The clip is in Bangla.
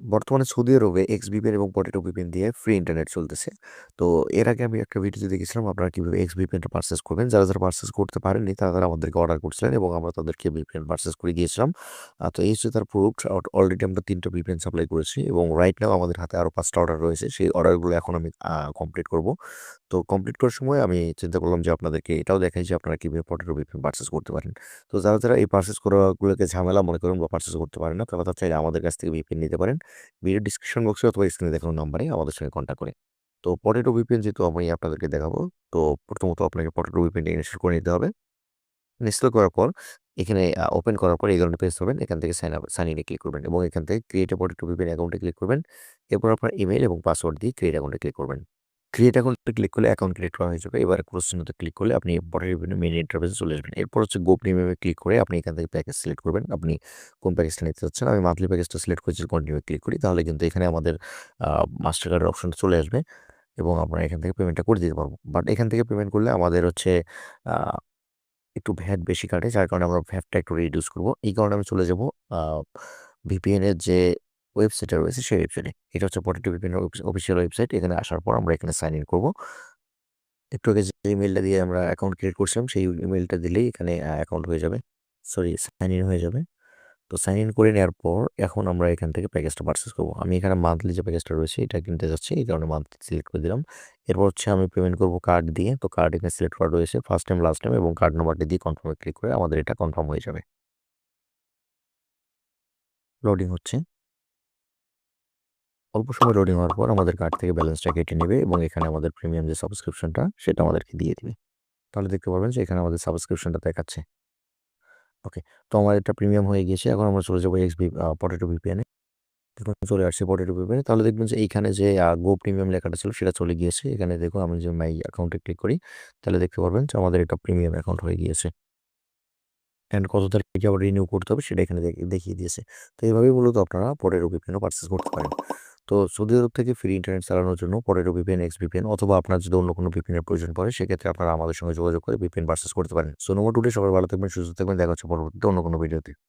বর্তমানে সৌদি আরবে এক্স ভিপিএন এবং পটেটো ভিপিএন দিয়ে ফ্রি ইন্টারনেট চলতেছে। তো এর আগে আমি একটা ভিডিওতে দেখেছিলাম আপনারা কীভাবে এক্স ভিপিএনটা পার্সেস করবেন। যারা, যারা পার্সেস করতে পারেননি তারা, তারা আমাদেরকে অর্ডার করছিলেন এবং আমরা তাদেরকে ভিপিএন পার্সেস করে দিয়েছিলাম। তো এই হচ্ছে তার প্রুফ। অলরেডি আমরা ৩ টা ভিপিএন সাপ্লাই করেছি এবং রাইট নাও আমাদের হাতে আরও পাঁচটা অর্ডার রয়েছে। সেই অর্ডারগুলো এখন আমি কমপ্লিট করব। তো কমপ্লিট করার সময় আমি চিন্তা করলাম যে আপনাদেরকে এটাও দেখাই যে আপনারা কীভাবে পটেটো ভিপিএন পারচেজ করতে পারেন। তো যারা, যারা এই পারচেজ করাগুলোকে ঝামেলা মনে করেন বা পারচেজ করতে পারেন না তারা, চাইলে আমাদের কাছ থেকে ভিপিএন নিতে পারেন। ভিডিও ডিসক্রিপশন বক্সে অথবা স্ক্রিনে দেখানো নাম্বারে আমাদের সঙ্গে কন্ট্যাক্ট করে। তো পটেটো ভিপিএন যেহেতু আমি আপনাদেরকে দেখাবো। তো প্রথমত আপনাকে পটেটো ভিপিএনটা ইনস্টল করে নিতে হবে। ইনস্টল করার পর এখানে ওপেন করার পর এই ধরনের পেজ পাবেন। এখান থেকে সাইন আপ সাইন ইনে ক্লিক করবেন এবং এখান থেকে ক্রিয়েট পটেটো ভিপিএন অ্যাকাউন্টে ক্লিক করবেন। এরপর আপনার ইমেল এবং পাসওয়ার্ড দিয়ে ক্রিয়েট অ্যাকাউন্টে ক্লিক করবেন। ক্রিয়েট অ্যাকাউন্টে ক্লিক করলে অ্যাকাউন্ট ক্রিয়েট করা হয়ে যাবে। এবার ক্রস চিহ্নতে ক্লিক করলে আপনি পটেটো বিভিন্ন মেইন ইন্টারফেসে চলে আসবেন। এরপর হচ্ছে গো প্রিমিয়ামে ক্লিক করে আপনি এখান থেকে প্যাকেজ সিলেক্ট করবেন। আপনি কোন প্যাকেজটা নিতে চাচ্ছেন। আমি মান্থলি প্যাকেজটা সিলেক্ট করেছি কন্টিনিউ ক্লিক করি। তাহলে কিন্তু এখানে আমাদের মাস্টার কার্ডের অপশনটা চলে আসবে এবং আমরা এখান থেকে পেমেন্টটা করে দিতে পারব বাট এখান থেকে পেমেন্ট করলে আমাদের হচ্ছে একটু ভ্যাট বেশি কাটে। যার কারণে আমরা ভ্যাটটা একটু রিডিউস করব এই কারণে আমি চলে যাব ভিপিএনের যে ওয়েবসাইটটা রয়েছে সেই ওয়েবসাইটে। এটা হচ্ছে পটেটো এর অফিসিয়াল ওয়েবসাইট। এখানে আসার পর আমরা এখানে সাইন ইন করব। একটু আগে যে ইমেইলটা দিয়ে আমরা অ্যাকাউন্ট ক্রিয়েট করছিলাম সেই ইমেইলটা দিলেই এখানে অ্যাকাউন্ট হয়ে যাবে। সরি সাইন ইন হয়ে যাবে। তো সাইন ইন করে নেওয়ার পর এখন আমরা এখান থেকে প্যাকেজটা পারচেজ করব আমি এখানে মান্থলি যে প্যাকেজটা রয়েছে এটা কিনতে যাচ্ছি। এই কারণে মান্থলি সিলেক্ট করে দিলাম। এরপর হচ্ছে আমি পেমেন্ট করব কার্ড দিয়ে। তো কার্ড এখানে সিলেক্ট করা রয়েছে। ফার্স্ট টাইম, লাস্ট টাইম এবং কার্ড নাম্বারটা দিয়ে কনফার্ম ক্লিক করে আমাদের এটা কনফার্ম হয়ে যাবে। লোডিং হচ্ছে। অল্প সময় লোডিং হওয়ার পর আমাদের কার্ড থেকে ব্যালেন্সটা কেটে নেবে এবং এখানে আমাদের প্রিমিয়াম যে সাবস্ক্রিপশনটা সেটা আমাদেরকে দিয়ে দিবে। তাহলে দেখতে পারবেন যে এখানে আমাদের সাবস্ক্রিপশনটা দেখাচ্ছে। ওকে। তো আমার এটা প্রিমিয়াম হয়ে গিয়েছে। এখন আমরা চলে যাব এক্সভি আ পটেটো ভিপিএন চলে আসছে পটেটো ভিপিএন। তাহলে দেখবেন যে এইখানে যে গো প্রিমিয়াম লেখাটা ছিল, সেটা চলে গিয়েছে। এখানে দেখো আমি যে মাই অ্যাকাউন্টে ক্লিক করি, তাহলে দেখতে পারবেন যে আমাদের এটা প্রিমিয়াম অ্যাকাউন্ট হয়ে গিয়েছে। অ্যান্ড কত তারিখে আবার রিনিউ করতে হবে, সেটা এখানে দেখিয়ে দিয়েছে। তো এইভাবেই মূলত আপনারা পটেটো ভিপিএনও পারচেজ করতে পারেন। তো সৌদি আরব থেকে ফ্রি ইন্টারনেট চালানোর জন্য পরের ভিপিএন, এক্স ভিপিএন অথবা আপনার যদি অন্য কোনো ভিপিএনের প্রয়োজন পড়ে সেক্ষেত্রে আপনারা আমাদের সঙ্গে যোগাযোগ করে ভিপিএন পার্সেস করতে পারেন। সো নম্বর টুডে সবাই ভালো থাকবেন, সুস্থ থাকবেন। দেখা হচ্ছে পরবর্তীতে অন্য কোনো ভিডিওতে।